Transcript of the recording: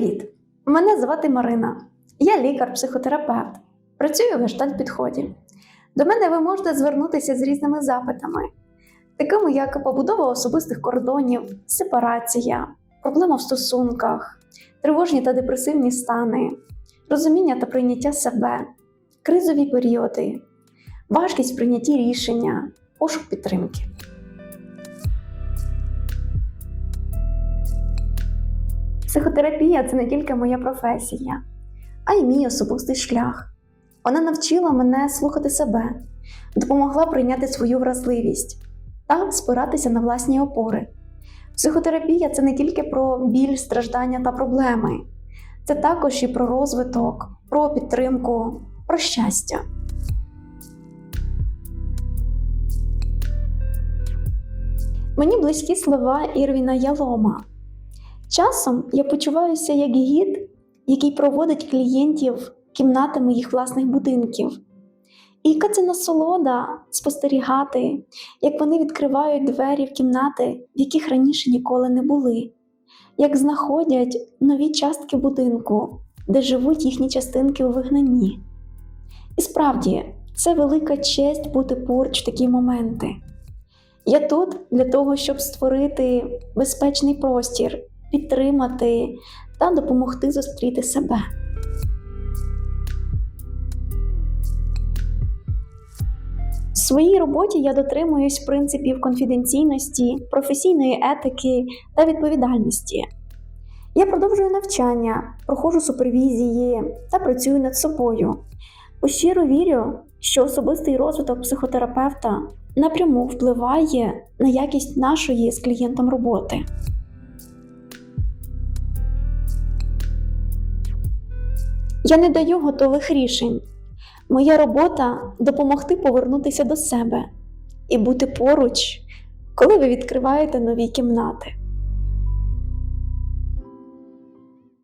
Привіт! Мене звати Марина. Я лікар-психотерапевт. Працюю в гештальт-підході. До мене ви можете звернутися з різними запитами, такими як побудова особистих кордонів, сепарація, проблема в стосунках, тривожні та депресивні стани, розуміння та прийняття себе, кризові періоди, важкість в прийнятті рішення, пошук підтримки. Психотерапія це не тільки моя професія, а й мій особистий шлях. Вона навчила мене слухати себе, допомогла прийняти свою вразливість та спиратися на власні опори. Психотерапія це не тільки про біль, страждання та проблеми, це також і про розвиток, про підтримку, про щастя. Мені близькі слова Ірвіна Ялома. Часом я почуваюся як гід, який проводить клієнтів кімнатами їх власних будинків. І яка це насолода спостерігати, як вони відкривають двері в кімнати, в яких раніше ніколи не були, як знаходять нові частки будинку, де живуть їхні частинки у вигнанні. І справді, це велика честь бути поруч в такі моменти. Я тут для того, щоб створити безпечний простір, підтримати та допомогти зустріти себе. В своїй роботі я дотримуюсь принципів конфіденційності, професійної етики та відповідальності. Я продовжую навчання, проходжу супервізії та працюю над собою. Бо щиро вірю, що особистий розвиток психотерапевта напряму впливає на якість нашої з клієнтом роботи. Я не даю готових рішень. Моя робота допомогти повернутися до себе і бути поруч, коли ви відкриваєте нові кімнати.